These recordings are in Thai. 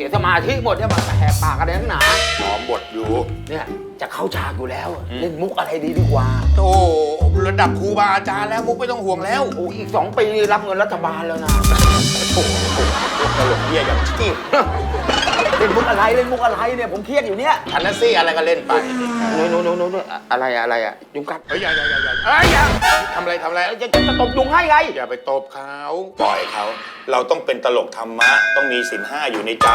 สียสมาธิหมดเนี่ยมาแหกปากกันแดงหนาหอมบทอยู่ เนี่ยจะเข้าฉากอยู่แล้ว เล่นมุกอะไรดีดีกว่าโอ้ระดับครูบาอาจารย์แล้วมุกไม่ต้องห่วงแล้วโอ้อีกสองปีรับเงินรัฐบาลแล้วนะโอ้โหตลกเบี้ยอย่างชีพ เล่นมุกอะไรเล่นมุกอะไรเนี่ยผมเครียดอยู่เนี่ยทันนัสซี่อะไรก็เล่นไปโน้โน้โน้โน้โน้อะไรอะอะไรอะยุงกัดเฮ้ยอย่าอย่าอย่าอย่าเอ้ยอย่าทำอะไรทำอะไรจะจะจะตบยุงให้ไงอย่าไปตบเขาปล่อยเขา เราต้องเป็นตลกธรรมะ ต้องมีศีลห้าอยู่ในใจ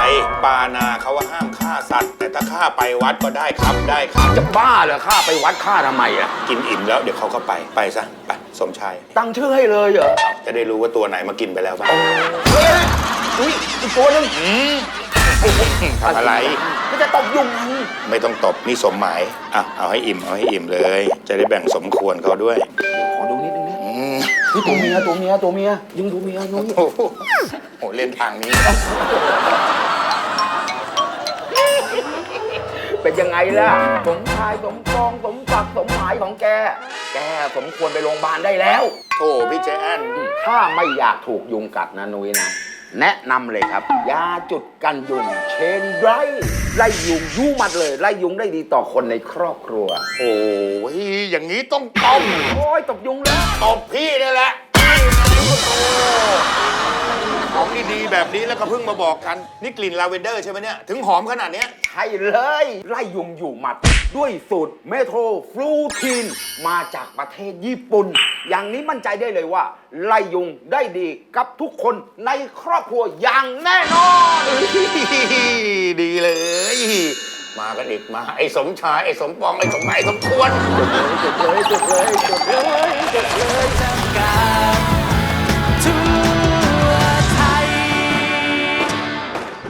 ปานาเขาว่าห้ามฆ่าสัตว์ แต่ถ้าฆ่าไปวัดก็ได้ครับได้ครับจะบ้าเหรอข้าไปวัดข้าทำไมอะกินอิ่มแล้วเดี๋ยวเขาก็ไปไปซะไปสมชายตั้งชื่อให้เลยเหรอ จะได้รู้ว่าตัวไหนมากินไปแล้วบ้างเฮ้ยอุ้ยอีกตัวหนึงอืม ทำอะไร ก็จะตบยุงไงไม่ต้องตบนี่สมหมายอะเอาให้อิ่มเอาให้อิ่มเลย จะได้แบ่งสมควรเขาด้วยขอดูนิดนึงนะอืมนี่ตัวเมียตัวเมียตัวเมียยุงตัวเมียยุงโอ้โหโหเล่นทางนี้ เป็นยังไงล่ะสมชายสมปองสมศักดิ์สมหมายของแก แกสมควรไปโรงพยาบาลได้แล้วโถพี่แจนถ้าไม่อยากถูกยุงกัดนะนุ้ยนะ แนะนำเลยครับ ยาจุดกันยุงเชนไรไล่ยุงยูมัดเลย ไล่ยุงได้ดีต่อคนในครอบครัว โอ้ยอย่างนี้ต้องต้มโอ้ยตบยุงแล้ว ตบพี่นี่แหละของดีๆแบบนี้แล้วก็เพิ่งมาบอกกัน นี่กลิ่นลาเวนเดอร์ใช่ไหมเนี่ย ถึงหอมขนาดเนี้ยใช่เลย ไล่ยุงอยู่หมัด ด้วยสูตรเมโทรฟลูทีน มาจากประเทศญี่ปุ่น อย่างนี้มั่นใจได้เลยว่า ไล่ยุงได้ดีกับทุกคนในครอบครัวอย่างแน่นอน ดีเลย มากันอีกมา ไอ้สมชาย ไอ้สมปอง ไอ้สมหมายไอ้สมควรจุดเลยจุดเลยจุดเลย